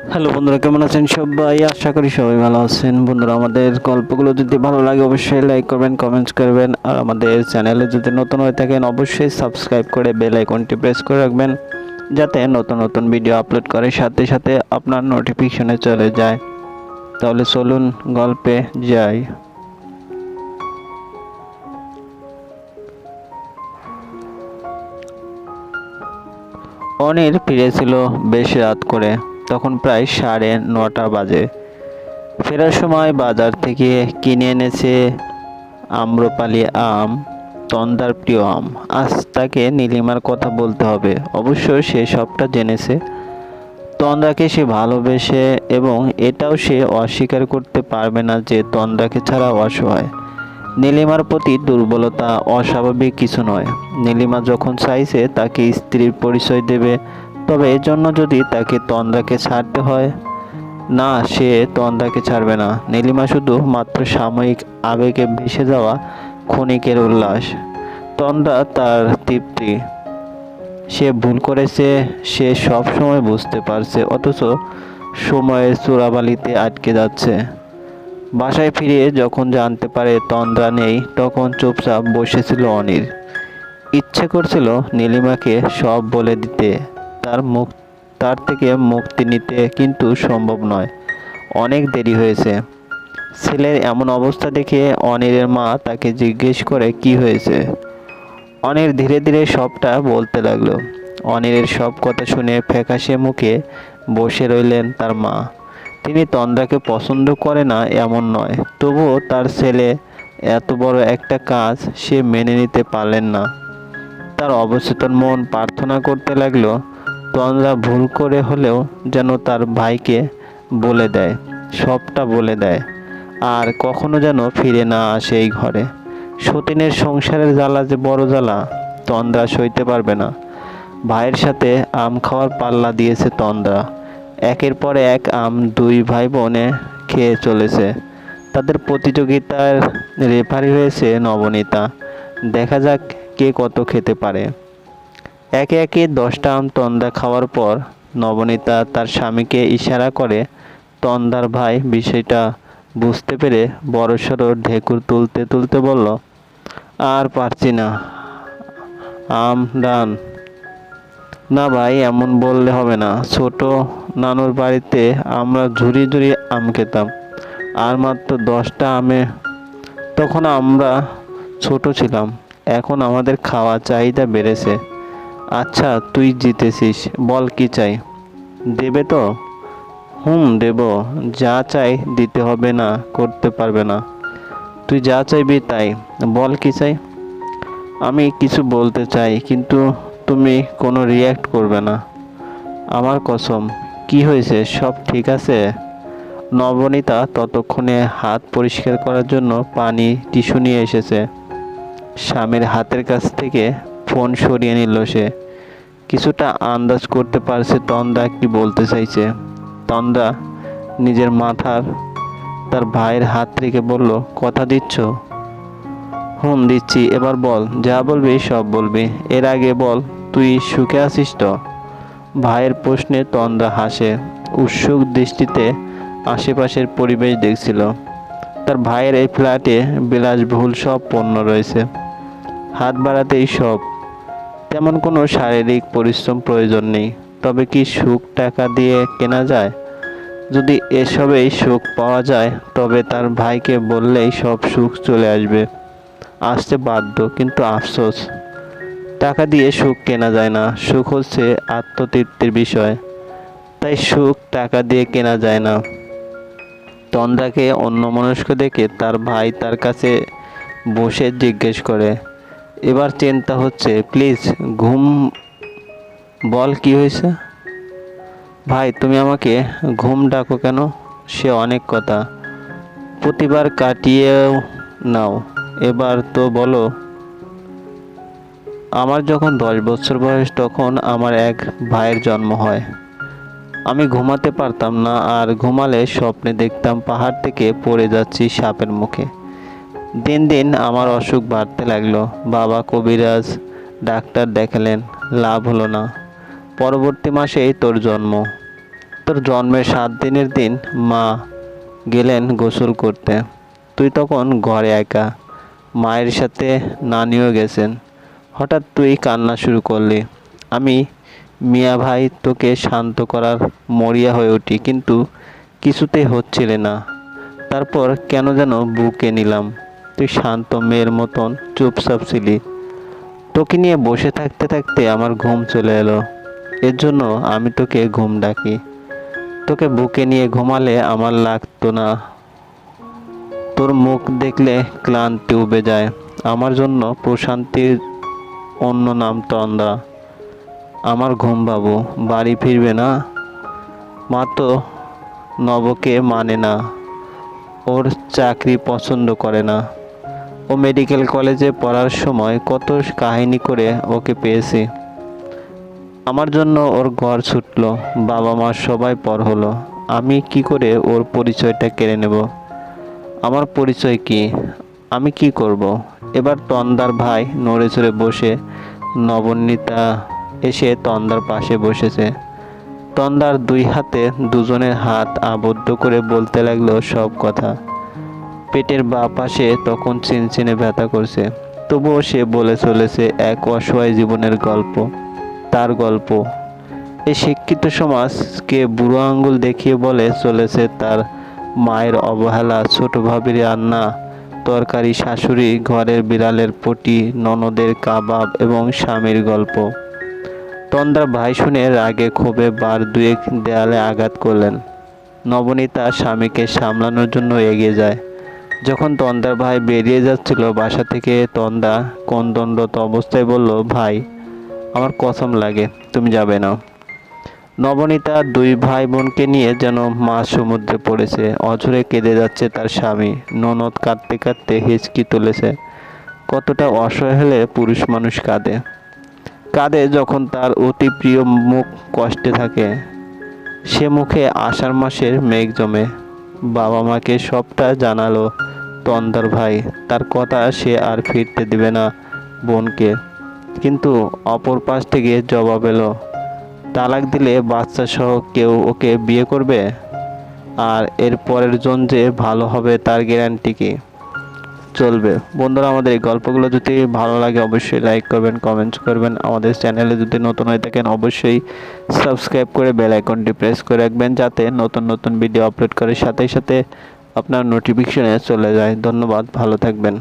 Hello বন্ধুরা, কেমন আছেন সবাই? আশা করি সবাই ভালো আছেন। বন্ধুরা, আমাদের গল্পগুলো যদি ভালো লাগে অবশ্যই লাইক করবেন কমেন্টস করবেন। আর আমাদের চ্যানেলে যদি নতুন হয়ে থাকেন, অবশ্যই সাবস্ক্রাইব করে বেল আইকনটি প্রেস করে রাখবেন, যাতে নতুন নতুন ভিডিও আপলোড করে সাথে সাথে আপনার নোটিফিকেশনে চলে যায়। তাহলে চলুন গল্পে যাই। অনির ফিরেছিল বেশ রাত করে। তখন প্রায় সাড়ে নটা বাজে। ফেরার সময় বাজার থেকে কিনে এনেছে আম্রপালি আম তন্দার প্রিয় আম। আজ তাকে নীলিমার কথা বলতে হবে। অবশ্য সে সবটা জেনেছে। তন্দ্রাকে সে ভালোবেসে এবং এটাও সে অস্বীকার করতে পারবে না যে তন্দ্রাকে ছাড়া অসহায়। নীলিমার প্রতি দুর্বলতা অস্বাভাবিক কিছু নয়। নীলিমা যখন চাইছে, তাকে স্ত্রীর পরিচয় দেবে তবে এর জন্য যদি তাকে তন্দ্রাকে ছাড়তে হয়, না, সে তন্দ্রাকে ছাড়বে না। নীলিমা শুধু মাত্র সাময়িক আবেগে ভেসে যাওয়া ক্ষণিকের উল্লাস। তন্দ্রা তার তৃপ্তি। সে ভুল করেছে, সে সব সময় বুঝতে পারছে, অথচ সময়ের চোরাবালিতে আটকে যাচ্ছে। বাসায় ফিরে যখন জানতে পারে তন্দ্রা নেই, তখন চুপচাপ বসেছিল অনির। ইচ্ছে করছিল নীলিমাকে সব বলে দিতে। তার মুখ, তার থেকে মুক্তি নিতে কিন্তু সম্ভব নয়। অনেক দেরি হয়েছে। ছেলের এমন অবস্থা দেখে অনিরের মা তাকে জিজ্ঞেস করে কি হয়েছে। অনির ধীরে ধীরে সবটা বলতে লাগল। অনিরের সব কথা শুনে ফ্যাকাশে মুখে বসে রইলেন তার মা। তিনি তন্দ্রাকে পছন্দ করে না এমন নয়, তবুও তার ছেলে এত বড় একটা কাজ সে মেনে নিতে পারলেন না। তার অবচেতন মন প্রার্থনা করতে লাগল তন্দ্রা ভুল করে হলেও যেন তার ভাইকে বলে দেয়, সবটা বলে দেয়। আর কখনো যেন ফিরে না আসে এই ঘরে। সতীনের সংসারের জ্বালা যে বড় জ্বালা, তন্দ্রা সইতে পারবে না। ভাইয়ের সাথে আম খাওয়ার পাল্লা দিয়েছে তন্দ্রা। একের পর এক আম দুই ভাই বোনে খেয়ে চলেছে। তাদের প্রতিযোগিতার রেফারি হয়েছে নবনীতা। দেখা যাক কে কত খেতে পারে। একে একে দশটা আম তন্দা খাওয়ার পর নবনীতা তার স্বামীকে ইশারা করে, তন্দার ভাই বিষয়টা বুঝতে পেরে বড়সড় ঢেকুর তুলতে তুলতে বলল, আর পারছি না। আম ডান। না ভাই, এমন বললে হবে না। ছোট নানুর বাড়িতে আমরা ঝুরি ঝুরি আম খেতাম। আর মাত্র দশটা আমে তখন আমরা ছোট ছিলাম। এখন আমাদের খাওয়া চাহিদা বেড়েছে। আচ্ছা তুই জিতেছিস। বল কি চাই? দেবে তো? হুম, দেব। যা চাই দিতে হবে না, করতে পারবে না। তুই যা চাইবি তাই। বল কি চাই? আমি কিছু বলতে চাই, কিন্তু তুমি কোনো রিয়্যাক্ট করবে না। আমার কসম, কি হয়েছে? সব ঠিক আছে? নবনীতা ততক্ষণে হাত পরিষ্কার করার জন্য পানি, টিস্যু নিয়ে এসেছে। স্বামীর হাতের কাছ থেকে ফোন সরিয়ে নিল সে। কিছুটা আন্দাজ করতে পারছে তন্দা কি বলতে চাইছে। তন্দা নিজের মাথার, তার ভাইয়ের হাত থেকে বলল, কথা দিচ্ছ? হুম, দিচ্ছি। এবার বল, যা বলবি সব বলবি। এর আগে বল, তুই সুখে আছিস তো? ভাইয়ের প্রশ্নে তন্দা হাসে। উৎসুক দৃষ্টিতে আশেপাশের পরিবেশ দেখছিল। তার ভাইয়ের এই ফ্ল্যাটে বিলাসবহুল সব পণ্য রয়েছে। হাত বাড়াতেই সব। তেমন কোনো শারীরিক পরিশ্রম প্রয়োজন নেই। তবে কি সুখ টাকা দিয়ে কেনা যায়? যদি এসবেই সুখ পাওয়া যায়, তবে তার ভাইকে বললেই সব সুখ চলে আসবে। আসতে বাধ্য, কিন্তু আফসোস। টাকা দিয়ে সুখ কেনা যায় না, সুখ হচ্ছে আত্মতৃপ্তির বিষয়। তাই সুখ টাকা দিয়ে কেনা যায় না। তন্দ্রাকে অন্য মনস্ক দেখে তার ভাই তার কাছে বসে জিজ্ঞেস করে এবার চিন্তা হচ্ছে প্লিজ ঘুম, বল কি হয়েছে? ভাই, তুমি আমাকে ঘুম ডাকো কেন? সে অনেক কথা। প্রতিবার কাটিয়েও নাও। এবার তো বলো, আমার যখন দশ বছর বয়স, তখন আমার এক ভাইয়ের জন্ম হয়। আমি ঘুমাতে পারতাম না, আর ঘুমালে স্বপ্নে দেখতাম পাহাড় থেকে পড়ে যাচ্ছি সাপের মুখে। দিন দিন আমার অসুখ বাড়তে লাগল। বাবা কবিরাজ, ডাক্তার দেখালেন, লাভ হলো না। পরবর্তী মাসেই তোর জন্ম। তোর জন্মের সাত দিনের দিন মা গেলেন গোসল করতে। তুই তখন ঘরে একা। মায়ের সাথে নানিও গেছেন। হঠাৎ তুই কান্না শুরু করলি। আমি, মিয়া ভাই, তোকে শান্ত করার মরিয়া হয়ে উঠি, কিন্তু কিছুতেই হচ্ছিলে না। তারপর কেন যেন বুকে নিলাম। তুই শান্ত মেয়ের মতন চুপচাপ ছিলি। তোকে নিয়ে বসে থাকতে থাকতে আমার ঘুম চলে এলো। এর জন্য আমি তোকে ঘুম ডাকি। তোকে বুকে নিয়ে ঘুমালে আমার লাগতো না। তোর মুখ দেখলে ক্লান্তি উবে যায়। আমার জন্য প্রশান্তির অন্য নাম তন্দ্রা আমার ঘুম বাবু, বাড়ি ফিরবে না? মা তো নবকে মানে না। ওর চাকরি পছন্দ করে না। ও মেডিকেল কলেজে পড়ার সময় কত কাহিনী করে ওকে পেয়েছি। আমার জন্য ওর ঘর ছুটলো বাবা মা সবাই পর হলো। আমি কি করে ওর পরিচয়টা কেড়ে নেব? আমার পরিচয় কি? আমি কি করব? এবার তন্দার ভাই নড়ে চড়ে বসে, নবনীতা এসে তন্দার পাশে বসেছে। তন্দার দুই হাতে দুজনের হাত আবদ্ধ করে বলতে লাগল সব কথা। পেটের বা পাশে তখন চিনচিনে ব্যথা করছে। তবুও সে বলে চলেছে এক অসহায় জীবনের গল্প, তার গল্প। এই শিক্ষিত সমাজকে বুড়ো আঙ্গুল দেখিয়ে বলে চলেছে তার মায়ের অবহেলা, ছোট ভাবির রান্না, তরকারি, শাশুড়ি, ঘরের বিড়ালের পটি, ননদের কাবাব এবং স্বামীর গল্প। তন্দ্রা ভাই শুনে রাগে ক্ষোভে বার দুয়েক দেয়ালে আঘাত করলেন। নবনীতা স্বামীকে সামলানোর জন্য এগিয়ে যায়। যখন তন্দার ভাই বেরিয়ে যাচ্ছিল বাসা থেকে তন্দা কন্দনরত অবস্থায় বলল, ভাই, আমার কসম লাগে, তুমি যাবে না। নবনীতা দুই ভাই বোনকে নিয়ে যেন মাছ সমুদ্রে পড়েছে, অঝরে কেঁদে যাচ্ছে তার স্বামী। ননদ কাঁদতে কাঁদতে হিচকি তুলেছে। কতটা অসহায় হলে পুরুষ মানুষ কাঁদে। কাঁদে যখন তার অতি প্রিয় মুখ কষ্টে থাকে। সে মুখে আষাঢ় মাসের মেঘ জমে। বাবা মাকে সবটা জানালো তন্দার ভাই, তার কথা সে আর ফিরতে দিবে না বোনকে। কিন্তু অপর পাশ থেকে জবাব এলো, তালাক দিলে বাচ্চা সহ কেউ ওকে বিয়ে করবে? আর এর পরের জন যে ভালো হবে তার গ্যারান্টি কি? চলবে। বন্ধুরা, আমাদের এই গল্পগুলো যদি ভালো লাগে, অবশ্যই লাইক করবেন কমেন্টস করবেন। আমাদের চ্যানেলে যদি নতুন হয়ে থাকেন, অবশ্যই সাবস্ক্রাইব করে বেল আইকনটি প্রেস করে রাখবেন, যাতে নতুন নতুন ভিডিও আপলোড করার সাথে সাথে আপনার নোটিফিকেশনে চলে যায়। ধন্যবাদ ভালো থাকবেন।